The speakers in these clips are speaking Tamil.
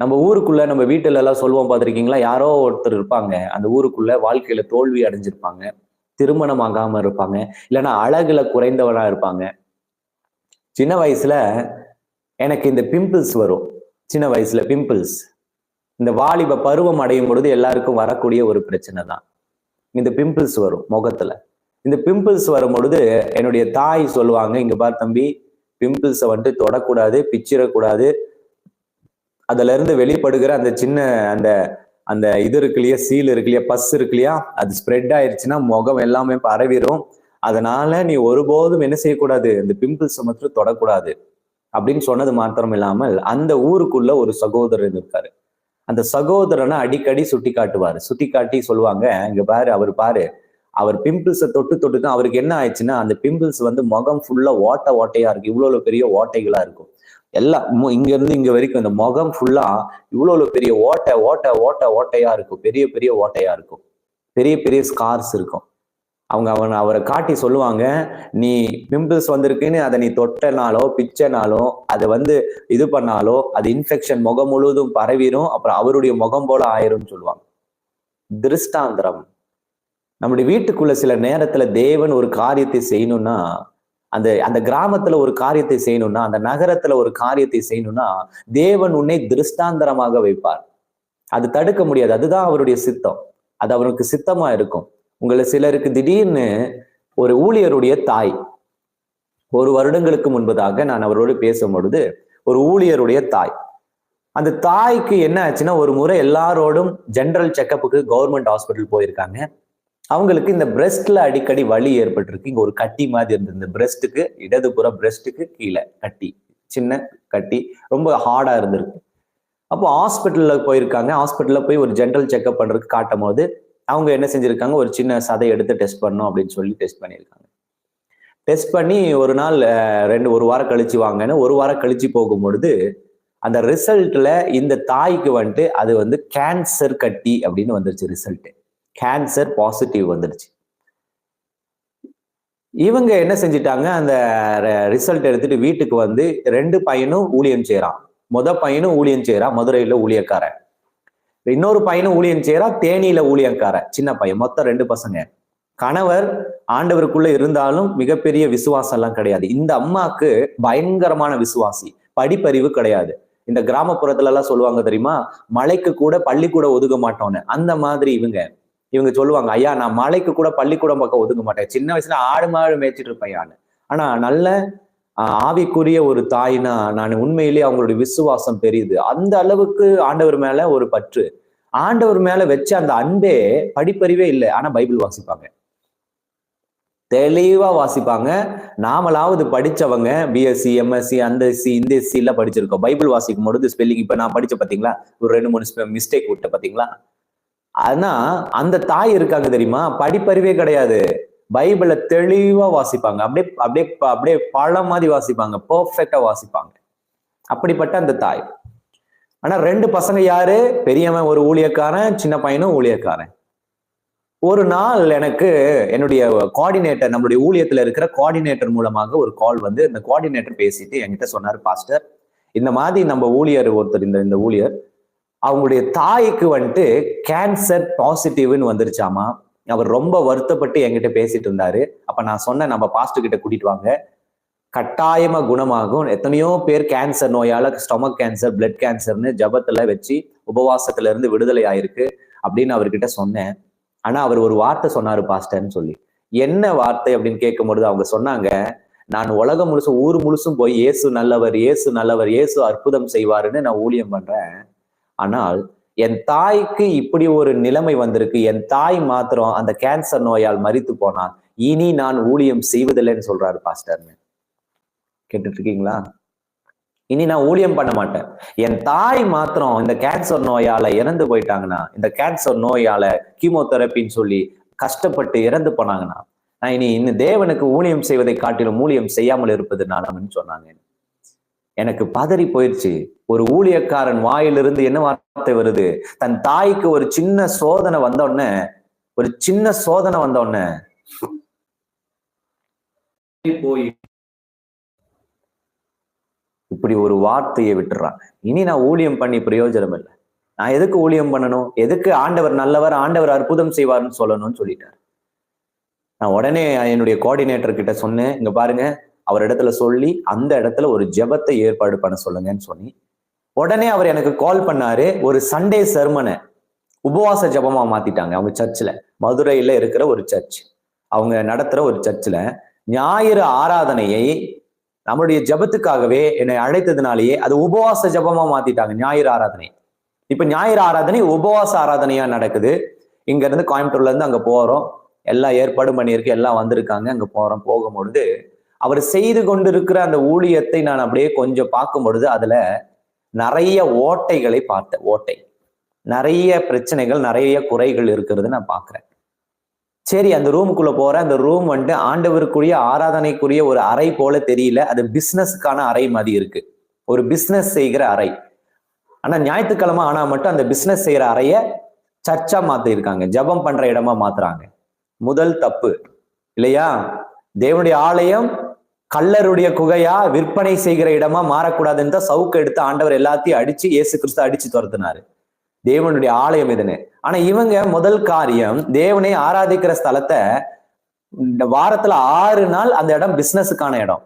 நம்ம ஊருக்குள்ள நம்ம வீட்டுல எல்லாம் சொல்லுவோம் பார்த்துருக்கீங்களா? யாரோ ஒருத்தர் இருப்பாங்க. அந்த ஊருக்குள்ள வாழ்க்கையில தோல்வி அடைஞ்சிருப்பாங்க. திருமணம் ஆகாம இருப்பாங்க. இல்லைன்னா அழகுல குறைந்தவனா இருப்பாங்க. சின்ன வயசுல எனக்கு இந்த பிம்பிள்ஸ் வரும். சின்ன வயசுல பிம்பிள்ஸ் இந்த வாலிப பருவம் அடையும் பொழுது எல்லாருக்கும் வரக்கூடிய ஒரு பிரச்சனை தான். இந்த பிம்பிள்ஸ் வரும் முகத்துல. இந்த பிம்பிள்ஸ் வரும் பொழுது என்னுடைய தாய் சொல்லுவாங்க இங்க பார் தம்பி பிம்பிள்ஸை வந்துட்டு தொடக்கூடாது பிச்சிடக்கூடாது அதுல இருந்து வெளிப்படுகிற அந்த சின்ன அந்த அந்த இது இருக்கு இல்லையா சீல் இருக்கு இல்லையா பஸ் இருக்கு இல்லையா அது ஸ்ப்ரெட் ஆயிடுச்சுன்னா முகம் எல்லாமே பரவிடும் அதனால நீ ஒருபோதும் என்ன செய்யக்கூடாது? இந்த பிம்பிள்ஸ் மட்டும் தொடக்கூடாது. அப்படின்னு சொன்னது மாத்திரம் இல்லாமல் அந்த ஊருக்குள்ள ஒரு சகோதரர் இருக்காரு. அந்த சகோதரனை அடிக்கடி சுட்டி காட்டுவாரு சுட்டி காட்டி சொல்லுவாங்க இங்க பாரு அவர் பாரு அவர் பிம்பிள்ஸை தொட்டு தொட்டு தான் அவருக்கு என்ன ஆயிடுச்சுன்னா அந்த பிம்பிள்ஸ் வந்து முகம் ஃபுல்லா ஓட்ட ஓட்டையா இருக்கு. இவ்வளவு பெரிய ஓட்டைகளா இருக்கும். எல்லாம் மு- இங்க இருந்து இங்க வரைக்கும் இந்த முகம் ஃபுல்லா இவ்வளவு பெரிய ஓட்டை ஓட்டை ஓட்டை ஓட்டையா இருக்கும். பெரிய பெரிய ஓட்டையா இருக்கும். பெரிய பெரிய ஸ்கார்ஸ் இருக்கும். அவங்க அவன் அவரை காட்டி சொல்லுவாங்க நீ பிம்பிள்ஸ் வந்திருக்குன்னு அதை நீ தொட்டனாலோ பிச்சனாலோ அதை வந்து இது பண்ணாலோ அது இன்ஃபெக்ஷன் முகம் முழுவதும் பரவிடும் அப்புறம் அவருடைய முகம் போல ஆயிரும்னு சொல்லுவாங்க. திருஷ்டாந்திரம். நம்முடைய வீட்டுக்குள்ள சில நேரத்துல தேவன் ஒரு காரியத்தை செய்யணும்னா அந்த அந்த கிராமத்துல ஒரு காரியத்தை செய்யணும்னா அந்த நகரத்துல ஒரு காரியத்தை செய்யணும்னா தேவன் உன்னை திருஷ்டாந்தரமாக வைப்பார். அது தடுக்க முடியாது. அதுதான் அவருடைய சித்தம். அது அவருக்கு சித்தமா இருக்கும். உங்களை சிலருக்கு திடீர்னு ஒரு ஊழியருடைய தாய் ஒரு வருடங்களுக்கு முன்பதாக நான் அவரோடு பேசும் பொழுது ஒரு ஊழியருடைய தாய். அந்த தாய்க்கு என்ன ஆச்சுன்னா ஒரு முறை எல்லாரோடும் ஜென்ரல் செக்கப்புக்கு கவர்மெண்ட் ஹாஸ்பிட்டல் போயிருக்காங்க. அவங்களுக்கு இந்த பிரெஸ்ட்ல அடிக்கடி வலி ஏற்பட்டிருக்கு. இங்க ஒரு கட்டி மாதிரி இருந்தது. இந்த பிரெஸ்ட்டுக்கு இடதுபுற பிரெஸ்ட்டுக்கு கீழே கட்டி சின்ன கட்டி ரொம்ப ஹார்டா இருந்திருக்கு. அப்போ ஹாஸ்பிட்டல்ல போயிருக்காங்க. ஹாஸ்பிட்டல்ல போய் ஒரு ஜென்ரல் செக்அப் பண்றதுக்கு காட்டும் போது அவங்க என்ன செஞ்சிருக்காங்க? ஒரு சின்ன சதை எடுத்து டெஸ்ட் பண்ணணும் அப்படின்னு சொல்லி டெஸ்ட் பண்ணியிருக்காங்க. டெஸ்ட் பண்ணி ஒரு நாள் ரெண்டு ஒரு வாரம் கழிச்சு வாங்கன்னு ஒரு வாரம் கழிச்சு போகும்பொழுது அந்த ரிசல்ட்ல இந்த தாய்க்கு வந்துட்டு அது வந்து கேன்சர் கட்டி அப்படின்னு வந்துருச்சு ரிசல்ட்டு கேன்சர் பாசிட்டிவ் வந்துடுச்சு. இவங்க என்ன செஞ்சிட்டாங்க? அந்த ரிசல்ட் எடுத்துட்டு வீட்டுக்கு வந்து ரெண்டு பையனும் ஊழியம் செய்யறான் முத பையனும் ஊழியம் செய்யறான் மதுரையில ஊழியக்காரன். இன்னொரு பையனும் ஊழியம் செய்யறான் தேனியில ஊழியக்காரன். சின்ன பையன் மொத்தம் ரெண்டு பசங்க. கணவர் ஆண்டவருக்குள்ள இருந்தாலும் மிகப்பெரிய விசுவாசம் எல்லாம் கிடையாது. இந்த அம்மாக்கு பயங்கரமான விசுவாசி. படிப்பறிவு கிடையாது. இந்த கிராமப்புறத்துல எல்லாம் சொல்லுவாங்க தெரியுமா? மலைக்கு கூட பள்ளிக்கூட ஒதுக்க மாட்டோம்னு அந்த மாதிரி இவங்க. இவங்க சொல்லுவாங்க ஐயா நான் மலைக்கு கூட பள்ளிக்கூடம் பக்கம் ஒதுங்க மாட்டேன். சின்ன வயசுல ஆடு மாடு மேய்ச்சிட்டு இருப்பேன் யான்னு ஆனா நல்ல ஆவிக்குரிய ஒரு தாய்னா நான் உண்மையிலேயே அவங்களுடைய விசுவாசம் பெரியுது. அந்த அளவுக்கு ஆண்டவர் மேல ஒரு பற்று. ஆண்டவர் மேல வச்ச அந்த அன்பே படிப்பறிவே இல்லை. ஆனா பைபிள் வாசிப்பாங்க. தெளிவா வாசிப்பாங்க. நாமளாவது படிச்சவங்க பிஎஸ்சி எம்எஸ்சி அந்த எஸ்சி இந்த எஸ்சி எல்லாம் படிச்சிருக்கோம். பைபிள் வாசிக்கும் பொழுது ஸ்பெல்லிங் இப்ப நான் படிச்ச பாத்தீங்களா? ஒரு ரெண்டு மூணு மிஸ்டேக் விட்ட பாத்தீங்களா? ஆனா அந்த தாய் இருக்காங்க தெரியுமா? படிப்பறிவே கிடையாது. பைபிளை தெளிவா வாசிப்பாங்க. அப்படியே அப்படியே அப்படியே பழம் மாதிரி வாசிப்பாங்க. பர்ஃபெக்டா வாசிப்பாங்க. அப்படிப்பட்ட அந்த தாய். ஆனா ரெண்டு பசங்க யாரு? பெரியவன் ஒரு ஊழியக்காரன் சின்ன பையனும் ஊழியக்காரன். ஒரு நாள் எனக்கு என்னுடைய கோஆர்டினேட்டர் நம்மளுடைய ஊழியத்துல இருக்கிற கோஆர்டினேட்டர் மூலமாக ஒரு கால் வந்து இந்த கோஆர்டினேட்டர் பேசிட்டு என்கிட்ட சொன்னார் பாஸ்டர் இந்த மாதிரி நம்ம ஊழியர் ஒருத்தர் இந்த இந்த ஊழியர் அவங்களுடைய தாய்க்கு வந்துட்டு கேன்சர் பாசிட்டிவ்னு வந்துருச்சாமா? அவர் ரொம்ப வருத்தப்பட்டு என்கிட்ட பேசிட்டு இருந்தாரு. அப்ப நான் சொன்னேன் நம்ம பாஸ்ட் கிட்ட கூட்டிட்டு வாங்க. கட்டாயமா குணமாகும். எத்தனையோ பேர் கேன்சர் நோயால ஸ்டொமக் கேன்சர் பிளட் கேன்சர்னு ஜபத்துல வச்சு உபவாசத்துல இருந்து விடுதலை ஆயிருக்கு அப்படின்னு அவர்கிட்ட சொன்னேன். ஆனா அவர் ஒரு வார்த்தை சொன்னாரு பாஸ்டர்னு சொல்லி. என்ன வார்த்தை அப்படின்னு கேட்கும்பொழுது அவங்க சொன்னாங்க நான் உலகம் முழுசும் ஊர் முழுசும் போய் இயேசு நல்லவர் இயேசு நல்லவர் இயேசு அற்புதம் செய்வாருன்னு நான் ஊழியம் பண்றேன். ஆனால் என் தாய்க்கு இப்படி ஒரு நிலைமை வந்திருக்கு. என் தாய் மாத்திரம் அந்த கேன்சர் நோயால் மறித்து போனான். இனி நான் ஊழியம் செய்வதில்லைன்னு சொல்றாரு பாஸ்டர்னு கேட்டுட்டு இருக்கீங்களா இனி நான் ஊழியம் பண்ண மாட்டேன். என் தாய் மாத்திரம் இந்த கேன்சர் நோயால இறந்து போயிட்டாங்கன்னா இந்த கேன்சர் நோயால கீமோதெரப்பின்னு சொல்லி கஷ்டப்பட்டு இறந்து போனாங்கன்னா நான் இனி இன்னும் தேவனுக்கு ஊழியம் செய்வதை காட்டிலும் ஊழியம் செய்யாமல் இருப்பது நானம்னு சொன்னாங்க. எனக்கு பதறி போயிடுச்சு ஒரு ஊழியக்காரன் வாயிலிருந்து என்ன வார்த்தை வருது? தன் தாய்க்கு ஒரு சின்ன சோதனை வந்த உடனே ஒரு சின்ன சோதனை வந்த உடனே போய் இப்படி ஒரு வார்த்தையை விட்டுறாங்க இனி நான் ஊழியம் பண்ணி பிரயோஜனம் இல்லை. நான் எதுக்கு ஊழியம் பண்ணணும்? எதுக்கு ஆண்டவர் நல்லவர் ஆண்டவர் அற்புதம் செய்வார்னு சொல்லணும்னு சொல்லிட்டார். நான் உடனே என்னுடைய கோஆர்டினேட்டர் கிட்ட சொன்னேன். இங்க பாருங்க அவர் இடத்துல சொல்லி அந்த இடத்துல ஒரு ஜெபத்தை ஏற்பாடு பண்ண சொல்லுங்கன்னு சொல்லி உடனே அவர் எனக்கு கால் பண்ணாரு. ஒரு சண்டே சர்மனை உபவாச ஜபமா மாத்திட்டாங்க அவங்க சர்ச்சில் மதுரையில இருக்கிற ஒரு சர்ச் அவங்க நடத்துற ஒரு சர்ச்சில் ஞாயிறு ஆராதனையை நம்மளுடைய ஜெபத்துக்காகவே என்னை அழைத்ததுனாலேயே அது உபவாச ஜபமா மாத்திட்டாங்க ஞாயிறு ஆராதனை. இப்ப ஞாயிறு ஆராதனை உபவாச ஆராதனையா நடக்குது. இங்க இருந்து கோயம்புத்தூர்ல இருந்து அங்க போறோம். எல்லாம் ஏற்பாடும் பண்ணியிருக்கு எல்லாம் வந்திருக்காங்க அங்க போறோம். போகும்பொழுது அவர் செய்து கொண்டிருக்கிற அந்த ஊழியத்தை நான் அப்படியே கொஞ்சம் பார்க்கும் பொழுது அதுல நிறைய ஓட்டைகளை பார்த்தேன். ஓட்டை. நிறைய பிரச்சனைகள் நிறைய குறைகள் இருக்கிறது நான் பார்க்கிறேன். சரி அந்த ரூமுக்குள்ள போற அந்த ரூம் வந்துட்டு ஆண்டவருக்குரிய ஆராதனைக்குரிய ஒரு அறை போல தெரியல. அது பிசினஸுக்கான அறை மாதிரி இருக்கு. ஒரு பிசினஸ் செய்கிற அறை. ஆனா ஞாயிற்றுக்கிழமை ஆனா மட்டும் அந்த பிசினஸ் செய்யற அறைய சர்ச்சா மாத்திருக்காங்க. ஜெபம் பண்ற இடமா மாத்துறாங்க. முதல் தப்பு. இல்லையா? தேவனுடைய ஆலயம் கள்ளருடைய குகையா விற்பனை செய்கிற இடமா மாறக்கூடாதுன்னு தான் சவுக்கு எடுத்து ஆண்டவர் எல்லாத்தையும் அடிச்சு இயேசு கிறிஸ்து அடிச்சு துரத்துனாரு. தேவனுடைய ஆலயம் இதுன்னு ஆனா இவங்க முதல் காரியம் தேவனை ஆராதிக்கிற ஸ்தலத்தை இந்த வாரத்துல ஆறு நாள் அந்த இடம் பிசினஸுக்கான இடம்.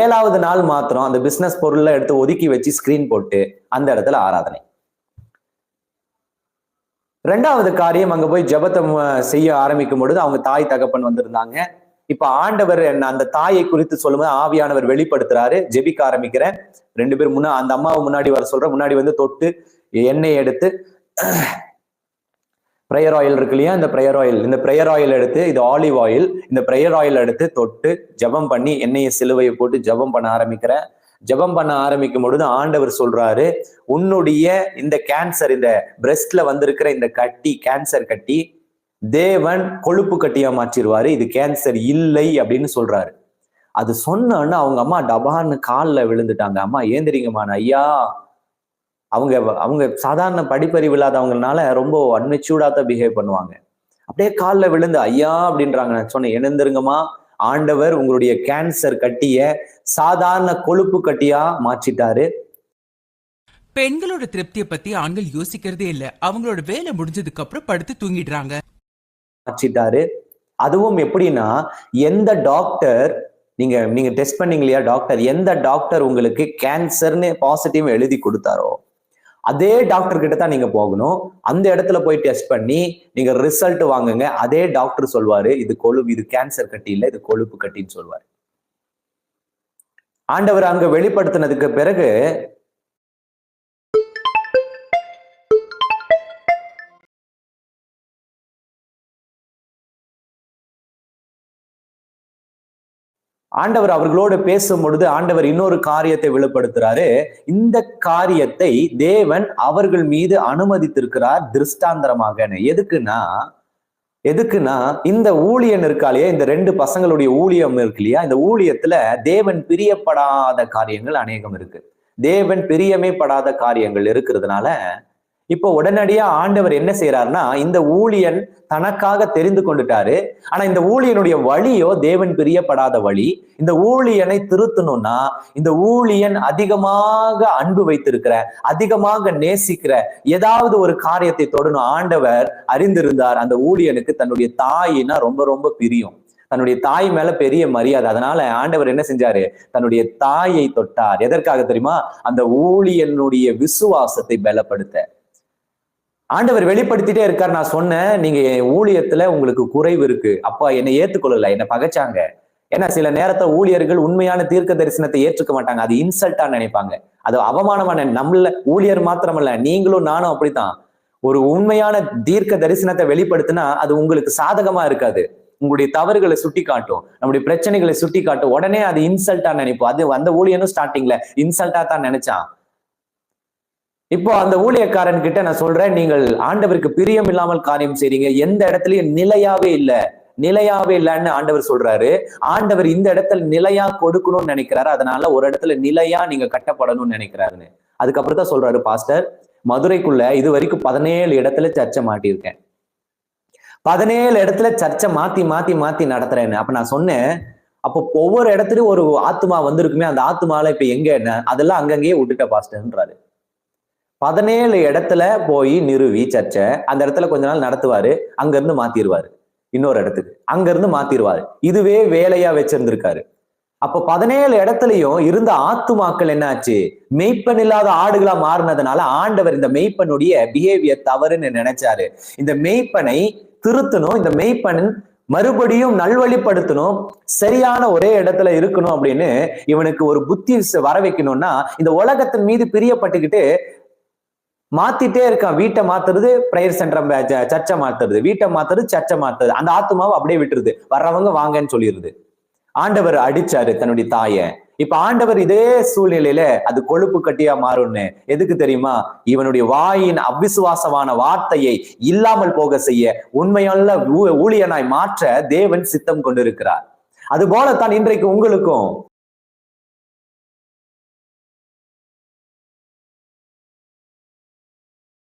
ஏழாவது நாள் மாத்திரம் அந்த பிசினஸ் பொருள்ல எடுத்து ஒதுக்கி வச்சு ஸ்கிரீன் போட்டு அந்த இடத்துல ஆராதனை. ரெண்டாவது காரியம் அங்க போய் ஜெபத்தை செய்ய ஆரம்பிக்கும் பொழுது அவங்க தாய் தகப்பன் வந்திருந்தாங்க. இப்ப ஆண்டவர் அந்த தாயை குறித்து சொல்லும்போது ஆவியானவர் வெளிப்படுத்துறாரு. ஜெபிக்க ஆரம்பிக்கிறேன். ரெண்டு பேரும் முன்னா அந்த அம்மாவை முன்னாடி வர சொல்ற முன்னாடி வந்து தொட்டு எண்ணெய் எடுத்து ப்ரேயர் ஆயில் இருக்கு இல்லையா? இந்த ப்ரேயர் ஆயில் இந்த ப்ரேயர் ஆயில் எடுத்து இது ஆலிவ் ஆயில் இந்த ப்ரேயர் ஆயில் எடுத்து தொட்டு ஜெபம் பண்ணி எண்ணெயை சிலுவையை போட்டு ஜெபம் பண்ண ஆரம்பிக்கிறேன். ஜெபம் பண்ண ஆரம்பிக்கும் பொழுது ஆண்டவர் சொல்றாரு உன்னுடைய இந்த கேன்சர் இந்த பிரெஸ்ட்ல வந்திருக்கிற இந்த கட்டி கேன்சர் கட்டி தேவன் கொழுப்பு கட்டியா மாற்றிடுவாரு இது கேன்சர் இல்லை அப்படின்னு சொல்றாரு. அது சொன்னோன்னு அவங்க அம்மா டபான்னு காலில் விழுந்துட்டாங்க. அம்மா ஏந்திரிங்கம்மா ஐயா அவங்க அவங்க சாதாரண படிப்பறிவு இல்லாதவங்கனால ரொம்ப அன்மெச்சூர்டா தான் பிஹேவ் பண்ணுவாங்க. அப்படியே காலில் விழுந்து ஐயா அப்படின்றாங்க. நான் சொன்னேன் எழுந்திருங்கம்மா. ஆண்டவர் உங்களுடைய கேன்சர் கட்டிய சாதாரண கொழுப்பு கட்டியா மாற்றிட்டாரு. பெண்களோட திருப்தியை பத்தி ஆண்கள் யோசிக்கிறதே இல்ல. அவங்களோட வேலை முடிஞ்சதுக்கு அப்புறம் படுத்து தூங்கிடுறாங்க. மாற்றிட்டாரு அதுவும் எப்படின்னா எந்த டாக்டர் நீங்க நீங்க டெஸ்ட் பண்ணீங்க இல்லையா டாக்டர் எந்த டாக்டர் உங்களுக்கு கேன்சர்னு பாசிட்டிவ் எழுதி கொடுத்தாரோ அதே டாக்டர் கிட்ட தான் நீங்க போகணும். அந்த இடத்துல போய் டெஸ்ட் பண்ணி நீங்க ரிசல்ட் வாங்குங்க. அதே டாக்டர் சொல்வாரு இது கொழுப்பு இது கேன்சர் கட்டி இல்லை இது கொழுப்பு கட்டின்னு சொல்வாரு. ஆண்டவர் அங்க வெளிப்படுத்தினதுக்கு பிறகு ஆண்டவர் அவர்களோடு பேசும் பொழுது ஆண்டவர் இன்னொரு காரியத்தை வெளிப்படுத்துறாரு. இந்த காரியத்தை தேவன் அவர்கள் மீது அனுமதித்திருக்கிறார் திருஷ்டாந்தரமாக எதுக்குன்னா எதுக்குன்னா இந்த ஊழியன் இருக்காலையே இந்த ரெண்டு பசங்களுடைய ஊழியம் இருக்கு இல்லையா? இந்த ஊழியத்துல தேவன் பிரியப்படாத காரியங்கள் அநேகம் இருக்கு. தேவன் பிரியமே படாத காரியங்கள் இருக்கிறதுனால இப்போ உடனடியா ஆண்டவர் என்ன செய்யறாருன்னா இந்த ஊழியன் தனக்காக தெரிந்து கொண்டுட்டாரு. ஆனா இந்த ஊழியனுடைய வழியோ தேவன் பிரியப்படாத வழி இந்த ஊழியனை திருத்தணும்னா இந்த ஊழியன் அதிகமாக அன்பு வைத்திருக்கிற அதிகமாக நேசிக்கிற ஏதாவது ஒரு காரியத்தை தொடணும். ஆண்டவர் அறிந்திருந்தார் அந்த ஊழியனுக்கு தன்னுடைய தாயினா ரொம்ப ரொம்ப பிரியம். தன்னுடைய தாய் மேல பெரிய மரியாதை. அதனால ஆண்டவர் என்ன செஞ்சாரு? தன்னுடைய தாயை தொட்டார். எதற்காக தெரியுமா? அந்த ஊழியனுடைய விசுவாசத்தை பலப்படுத்த. ஆண்டவர் வெளிப்படுத்திட்டே இருக்கார். நான் சொன்னேன் நீங்க என் ஊழியத்துல உங்களுக்கு குறைவு இருக்கு. அப்பா என்னை ஏத்துக்கொள்ளல என்னை பகைச்சாங்க. ஏன்னா சில நேரத்தை ஊழியர்கள் உண்மையான தீர்க்க தரிசனத்தை ஏற்றுக்க மாட்டாங்க. அது இன்சல்ட்டா நினைப்பாங்க. அது அவமானமான நம்மள ஊழியர் மாத்திரமல்ல நீங்களும் நானும் அப்படித்தான். ஒரு உண்மையான தீர்க்க தரிசனத்தை வெளிப்படுத்தினா அது உங்களுக்கு சாதகமா இருக்காது. உங்களுடைய தவறுகளை சுட்டி காட்டும் நம்முடைய பிரச்சனைகளை சுட்டி காட்டும் உடனே அது இன்சல்ட்டா நினைப்போம். அது அந்த ஊழியனும் ஸ்டார்டிங்ல இன்சல்ட்டா தான் நினைச்சான். இப்போ அந்த ஊழியக்காரன் கிட்ட நான் சொல்றேன் நீங்கள் ஆண்டவருக்கு பிரியம் இல்லாமல் காரியம் செய்றீங்க. எந்த இடத்துலயும் நிலையாவே இல்ல. நிலையாவே இல்லைன்னு ஆண்டவர் சொல்றாரு. ஆண்டவர் இந்த இடத்துல நிலையா கொடுக்கணும்னு நினைக்கிறாரு. அதனால ஒரு இடத்துல நிலையா நீங்க கட்டப்படணும்னு நினைக்கிறாருன்னு. அதுக்கப்புறம் தான் சொல்றாரு பாஸ்டர் மதுரைக்குள்ள இது வரைக்கும் பதினேழு இடத்துல சர்ச்சை மாட்டியிருக்கேன். பதினேழு இடத்துல சர்ச்சை மாத்தி மாத்தி மாத்தி நடத்துறேன்னு. அப்ப நான் சொன்னேன் அப்போ ஒவ்வொரு இடத்துலயும் ஒரு ஆத்மா வந்திருக்குமே அந்த ஆத்மால இப்ப எங்க என்ன? அதெல்லாம் அங்கங்கேயே விட்டுட்ட பாஸ்டர்ன்றாரு. பதினேழு இடத்துல போய் நிறுவி சர்ச்சை. அந்த இடத்துல கொஞ்ச நாள் நடத்துவாரு அங்க இருந்து மாத்திடுவாரு இன்னொரு இடத்துக்கு. அங்க இருந்து மாத்திடுவாரு இதுவே வேலையா வச்சிருந்திருக்காரு. அப்ப பதினேழு இடத்துலயும் இருந்த ஆத்துமாக்கள் என்னாச்சு மெய்ப்பன் இல்லாத ஆடுகளா மாறினதுனால ஆண்டவர் இந்த மெய்ப்பனுடைய பிஹேவியர் தவறுன்னு நினைச்சாரு. இந்த மெய்ப்பனை திருத்தணும் இந்த மெய்ப்பன் மறுபடியும் நல்வழிப்படுத்தணும் சரியான ஒரே இடத்துல இருக்கணும் அப்படின்னு இவனுக்கு ஒரு புத்தி வர வைக்கணும்னா இந்த உலகத்தின் மீது பிரியப்பட்டுக்கிட்டு மாத்திட்டே இருக்கான். வீட்டை மாத்துறது பிரேயர் சென்டர் சர்ச்சை மாத்துறது. வீட்டை மாத்துறது சர்ச்சை மாத்துறது. அந்த ஆத்மாவை அப்படியே விட்டுருது. வர்றவங்க வாங்கன்னு சொல்லிடுது ஆண்டவர் அடிச்சாரு தன்னுடைய தாய. இப்ப ஆண்டவர் இதே சூழ்நிலையில அது கொழுப்பு கட்டியா மாறும்னு எதுக்கு தெரியுமா? இவனுடைய வாயின் அவிசுவாசமான வார்த்தையை இல்லாமல் போக செய்ய உண்மையல்ல ஊழியனாய் மாற்ற தேவன் சித்தம் கொண்டிருக்கிறார். அது போலத்தான் இன்றைக்கு உங்களுக்கும்.